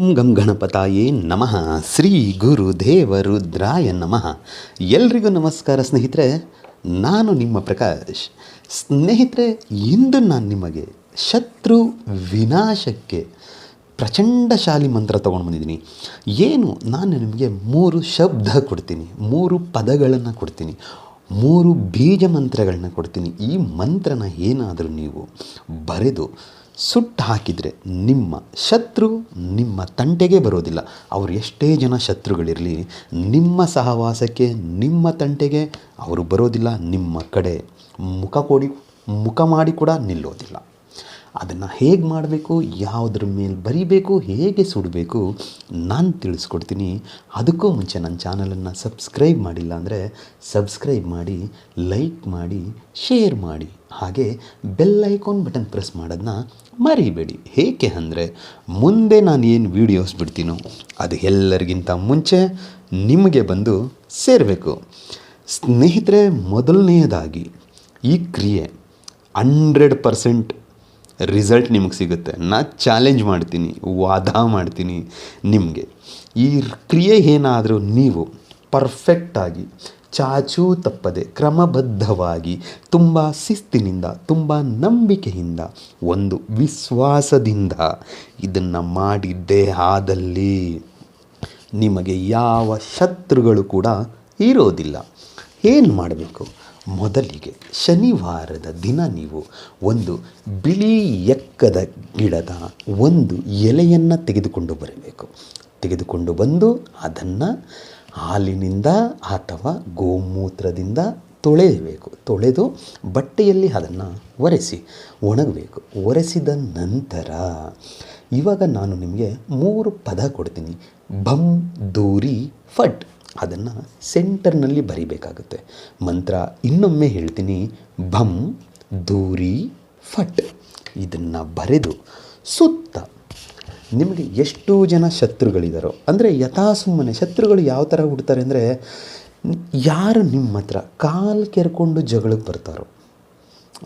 ಗಂ ಗಣಪತಾಯೇ ನಮಃ. ಶ್ರೀ ಗುರು ದೇವ ರುದ್ರಾಯ ನಮಃ. ಎಲ್ರಿಗೂ ನಮಸ್ಕಾರ ಸ್ನೇಹಿತರೆ, ನಾನು ನಿಮ್ಮ ಪ್ರಕಾಶ್. ಸ್ನೇಹಿತರೆ, ಇಂದು ನಾನು ನಿಮಗೆ ಶತ್ರು ವಿನಾಶಕ್ಕೆ ಪ್ರಚಂಡಶಾಲಿ ಮಂತ್ರ ತೊಗೊಂಡು ಬಂದಿದ್ದೀನಿ. ಏನು, ನಾನು ನಿಮಗೆ ಮೂರು ಶಬ್ದ ಕೊಡ್ತೀನಿ, ಮೂರು ಪದಗಳನ್ನು ಕೊಡ್ತೀನಿ, ಮೂರು ಬೀಜ ಮಂತ್ರಗಳನ್ನ ಕೊಡ್ತೀನಿ. ಈ ಮಂತ್ರನ ಏನಾದರೂ ನೀವು ಬರೆದು ಸುಟ್ಟು ಹಾಕಿದರೆ ನಿಮ್ಮ ಶತ್ರು ನಿಮ್ಮ ತಂಟೆಗೆ ಬರೋದಿಲ್ಲ. ಅವರು ಎಷ್ಟೇ ಜನ ಶತ್ರುಗಳಿರಲಿ, ನಿಮ್ಮ ಸಹವಾಸಕ್ಕೆ ನಿಮ್ಮ ತಂಟೆಗೆ ಅವರು ಬರೋದಿಲ್ಲ, ನಿಮ್ಮ ಕಡೆ ಮುಖ ಕೊಡಿ, ಮುಖ ಮಾಡಿ ಕೂಡ ನಿಲ್ಲೋದಿಲ್ಲ. ಅದನ್ನು ಹೇಗೆ ಮಾಡಬೇಕು, ಯಾವುದ್ರ ಮೇಲೆ ಬರೀಬೇಕು, ಹೇಗೆ ಸುಡಬೇಕು ನಾನು ತಿಳಿಸ್ಕೊಡ್ತೀನಿ. ಅದಕ್ಕೂ ಮುಂಚೆ ನನ್ನ ಚಾನಲನ್ನು ಸಬ್ಸ್ಕ್ರೈಬ್ ಮಾಡಿಲ್ಲ ಅಂದರೆ ಸಬ್ಸ್ಕ್ರೈಬ್ ಮಾಡಿ, ಲೈಕ್ ಮಾಡಿ, ಶೇರ್ ಮಾಡಿ. ಹಾಗೆ ಬೆಲ್ ಐಕಾನ್ ಬಟನ್ ಪ್ರೆಸ್ ಮಾಡೋದನ್ನ ಮರಿಬೇಡಿ. ಏಕೆ ಅಂದರೆ ಮುಂದೆ ನಾನು ಏನು ವೀಡಿಯೋಸ್ ಬಿಡ್ತೀನೋ ಅದು ಎಲ್ಲರಿಗಿಂತ ಮುಂಚೆ ನಿಮಗೆ ಬಂದು ಸೇರಬೇಕು. ಸ್ನೇಹಿತರೆ ಮೊದಲನೆಯದಾಗಿ ಈ ಕ್ರಿಯೆ ಹಂಡ್ರೆಡ್ ಪರ್ಸೆಂಟ್ ರಿಸಲ್ಟ್ ನಿಮಗೆ ಸಿಗುತ್ತೆ. ನಾ ಚಾಲೆಂಜ್ ಮಾಡ್ತೀನಿ, ವಾದ ಮಾಡ್ತೀನಿ ನಿಮಗೆ. ಈ ಕ್ರಿಯೆ ಏನಾದರೂ ನೀವು ಪರ್ಫೆಕ್ಟಾಗಿ ಚಾಚೂ ತಪ್ಪದೆ, ಕ್ರಮಬದ್ಧವಾಗಿ, ತುಂಬ ಶಿಸ್ತಿನಿಂದ, ತುಂಬ ನಂಬಿಕೆಯಿಂದ, ಒಂದು ವಿಶ್ವಾಸದಿಂದ ಇದನ್ನು ಮಾಡಿದ್ದೇ ಆದಲ್ಲಿ ನಿಮಗೆ ಯಾವ ಶತ್ರುಗಳು ಕೂಡ ಇರೋದಿಲ್ಲ. ಏನು ಮಾಡಬೇಕು? ಮೊದಲಿಗೆ ಶನಿವಾರದ ದಿನ ನೀವು ಒಂದು ಬಿಳಿ ಎಕ್ಕದ ಗಿಡದ ಒಂದು ಎಲೆಯನ್ನು ತೆಗೆದುಕೊಂಡು ಬರಬೇಕು. ತೆಗೆದುಕೊಂಡು ಬಂದು ಅದನ್ನು ಹಾಲಿನಿಂದ ಅಥವಾ ಗೋಮೂತ್ರದಿಂದ ತೊಳೆಯಬೇಕು. ತೊಳೆದು ಬಟ್ಟೆಯಲ್ಲಿ ಅದನ್ನು ಒರೆಸಿ, ಒಣಗಬೇಕು. ಒರೆಸಿದ ನಂತರ ಇವಾಗ ನಾನು ನಿಮಗೆ ಮೂರು ಪದ ಕೊಡ್ತೀನಿ. ಭಂ ದೂರಿ ಫಟ್ ಅದನ್ನು ಸೆಂಟರ್ನಲ್ಲಿ ಬರಿಬೇಕಾಗುತ್ತೆ. ಮಂತ್ರ ಇನ್ನೊಮ್ಮೆ ಹೇಳ್ತೀನಿ. ಭಂ, ದೂರಿ, ಫಟ್. ಇದನ್ನು ಬರೆದು ಸುತ್ತ. ನಿಮಗೆ ಎಷ್ಟು ಜನ ಶತ್ರುಗಳಿದ್ದಾರೋ ಅಂದರೆ ಯಥಾಸುಮ್ಮನೆ ಶತ್ರುಗಳು ಯಾವ ಥರ ಹುಡ್ತಾರೆ ಅಂದರೆ, ಯಾರು ನಿಮ್ಮ ಹತ್ರ ಕಾಲು ಕೆರ್ಕೊಂಡು ಜಗಳಕ್ಕೆ ಬರ್ತಾರೋ,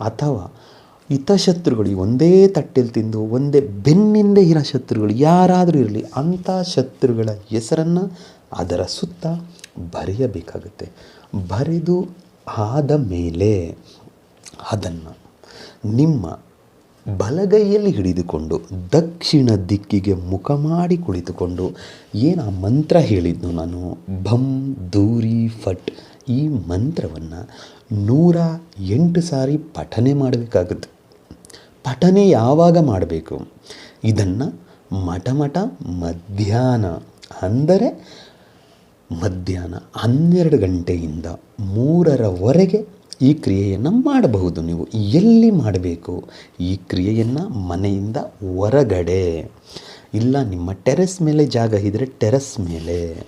ಅಥವಾ ಹಿತಶತ್ರುಗಳು ಒಂದೇ ತಟ್ಟೆಲಿ ತಿಂದು, ಒಂದೇ ಬೆನ್ನಿಂದ ಇರೋ ಶತ್ರುಗಳು ಯಾರಾದರೂ ಇರಲಿ, ಅಂಥ ಶತ್ರುಗಳ ಹೆಸರನ್ನು ಅದರ ಸುತ್ತ ಬರೆಯಬೇಕಾಗುತ್ತೆ. ಬರೆದು ಆದ ಮೇಲೆ ಅದನ್ನು ನಿಮ್ಮ ಬಲಗೈಯಲ್ಲಿ ಹಿಡಿದುಕೊಂಡು ದಕ್ಷಿಣ ದಿಕ್ಕಿಗೆ ಮುಖ ಮಾಡಿ ಕುಳಿತುಕೊಂಡು ಏನು ಆ ಮಂತ್ರ ಹೇಳಿದ್ದು ನಾನು? ಭಂ, ದೂರಿ, ಫಟ್ ಈ ಮಂತ್ರವನ್ನು ನೂರ ಎಂಟು ಸಾರಿ ಪಠನೆ ಮಾಡಬೇಕಾಗುತ್ತೆ. ಪಠನೆ ಯಾವಾಗ ಮಾಡಬೇಕು? ಇದನ್ನು ಮಠ ಮಠ ಮಧ್ಯಾಹ್ನ ಅಂದರೆ ಮಧ್ಯಾಹ್ನ ಹನ್ನೆರಡು ಗಂಟೆಯಿಂದ ಮೂರರವರೆಗೆ ಈ ಕ್ರಿಯೆಯನ್ನು ಮಾಡಬಹುದು ನೀವು. ಎಲ್ಲಿ ಮಾಡಬೇಕು? ಈ ಕ್ರಿಯೆಯನ್ನು ಮನೆಯಿಂದ ಹೊರಗಡೆ. ಇಲ್ಲ ನಿಮ್ಮ ಟೆರೆಸ್ ಮೇಲೆ ಜಾಗ ಇದ್ದರೆ ಟೆರೆಸ್ ಮೇಲೆ.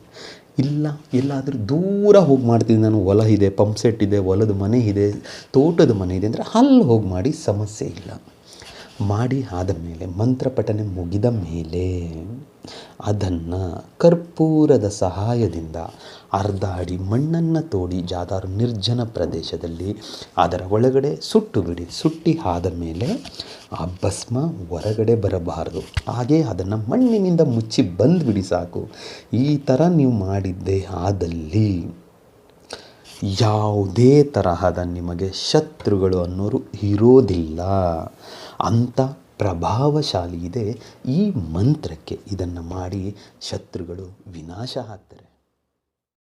ಇಲ್ಲ, ಎಲ್ಲಾದರೂ ದೂರ ಹೋಗಿ ಮಾಡ್ತೀನಿ ನಾನು. ಹೊಲ ಇದೆ, ಪಂಪ್ ಸೆಟ್ ಇದೆ, ಹೊಲದ ಮನೆ ಇದೆ, ತೋಟದ ಮನೆ ಇದೆ ಅಂದರೆ ಅಲ್ಲಿ ಹೋಗಿ ಮಾಡಿ ಸಮಸ್ಯೆ ಇಲ್ಲ. ಮಾಡಿ ಆದ ಮೇಲೆ, ಮಂತ್ರ ಪಠನೆ ಮುಗಿದ ಮೇಲೆ ಅದನ್ನು ಕರ್ಪೂರದ ಸಹಾಯದಿಂದ ಅರ್ಧ ಅಡಿ ಮಣ್ಣನ್ನು ತೋಡಿ ಜಾದಾರು ನಿರ್ಜನ ಪ್ರದೇಶದಲ್ಲಿ ಅದರ ಒಳಗಡೆ ಸುಟ್ಟು ಬಿಡಿ, ಸುಟ್ಟಿ ಆದ ಮೇಲೆ ಆ ಭಸ್ಮ ಹೊರಗಡೆ ಬರಬಾರದು. ಹಾಗೆ ಅದನ್ನು ಮಣ್ಣಿನಿಂದ ಮುಚ್ಚಿ ಬಂದುಬಿಡಿ ಸಾಕು. ಈ ಥರ ನೀವು ಮಾಡಿದ್ದೇ ಆದಲ್ಲಿ ಯಾವುದೇ ತರಹದ ನಿಮಗೆ ಶತ್ರುಗಳು ಅನ್ನೋರು ಇರೋದಿಲ್ಲ. ಅಂಥ ಪ್ರಭಾವಶಾಲಿ ಇದೆ ಈ ಮಂತ್ರಕ್ಕೆ ಇದನ್ನು ಮಾಡಿ ಶತ್ರುಗಳು ವಿನಾಶ ಆಗ್ತಾರೆ.